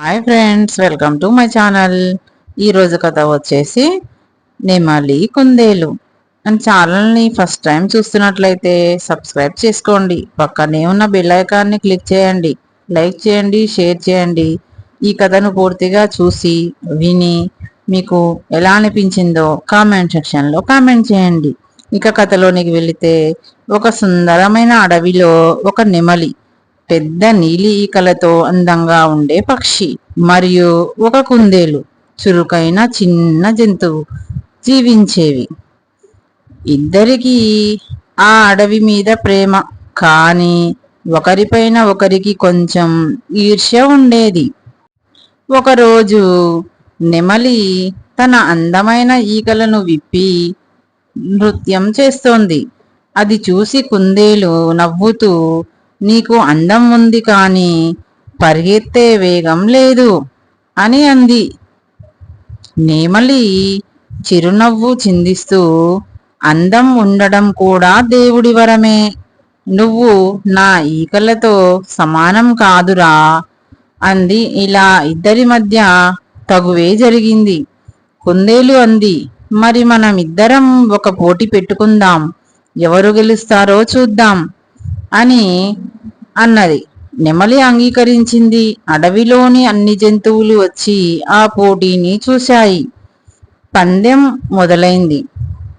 Hi friends welcome to my channel ఈరోజు కథ వచ్చేసి నెమలి కుందేలు. అండ్ ఛానల్ని ఫస్ట్ టైం చూస్తున్నట్లయితే సబ్స్క్రైబ్ చేసుకోండి. పక్కనే ఉన్న బెల్ ఐకాన్ని క్లిక్ చేయండి. లైక్ చేయండి షేర్ చేయండి. ఈ కథను పూర్తిగా చూసి విని మీకు ఎలా అనిపించిందో కామెంట్ సెక్షన్లో కామెంట్ చేయండి. ఇక కథలోనికి వెళితే ఒక సుందరమైన అడవిలో ఒక నెమలి పెద్ద నీలి ఈకలతో అందంగా ఉండే పక్షి మరియు ఒక కుందేలు చురుకైన చిన్న జంతువు జీవించేవి. ఇద్దరికి ఆ అడవి మీద ప్రేమ కానీ ఒకరిపైన ఒకరికి కొంచెం ఈర్ష్య ఉండేది. ఒకరోజు నెమలి తన అందమైన ఈకలను విప్పి నృత్యం చేస్తోంది. అది చూసి కుందేలు నవ్వుతూ నీకు అందం ఉంది కానీ పరిగెత్తే వేగం లేదు అని అంది. నేమలి చిరునవ్వు చిందిస్తూ అందం ఉండడం కూడా దేవుడి వరమే. నువ్వు నా ఈకలతో సమానం కాదురా అంది. ఇలా ఇద్దరి మధ్య తగువే జరిగింది. కుందేలు అంది మరి మనం ఇద్దరం ఒక పోటీ పెట్టుకుందాం. ఎవరు గెలుస్తారో చూద్దాం. అని అన్నది. నెమలి అంగీకరించింది. అడవిలోని అన్ని జంతువులు వచ్చి ఆ పోటీని చూశాయి. పందెం మొదలైంది.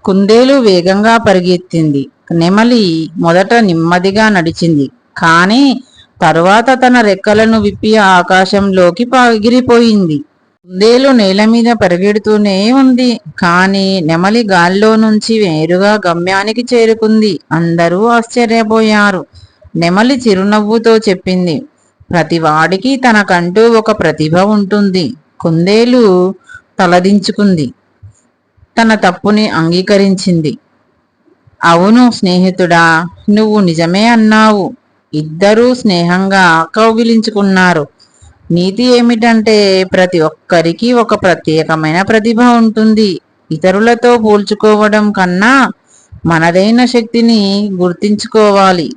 కుందేలు వేగంగా పరిగెత్తింది. నెమలి మొదట నెమ్మదిగా నడిచింది. కానీ తరువాత తన రెక్కలను విప్పి ఆకాశంలోకి ఎగిరిపోయింది కుందేలు నేల మీద పరిగెడుతూనే ఉంది. కానీ నెమలి గాల్లో నుంచి వేరుగా గమ్యానికి చేరుకుంది. అందరూ ఆశ్చర్యపోయారు. నెమలి చిరునవ్వుతో చెప్పింది ప్రతివాడికి తనకంటూ ఒక ప్రతిభ ఉంటుంది. కుందేలు తలదించుకుంది. తన తప్పుని అంగీకరించింది. అవును స్నేహితుడా నువ్వు నిజమే అన్నావు. ఇద్దరూ స్నేహంగా కౌగిలించుకున్నారు. నీతి ఏమిటంటే ప్రతి ఒక్కరికి ఒక ప్రత్యేకమైన ప్రతిభ ఉంటుంది. ఇతరులతో పోల్చుకోవడం కన్నా మనదైన శక్తిని గుర్తించుకోవాలి.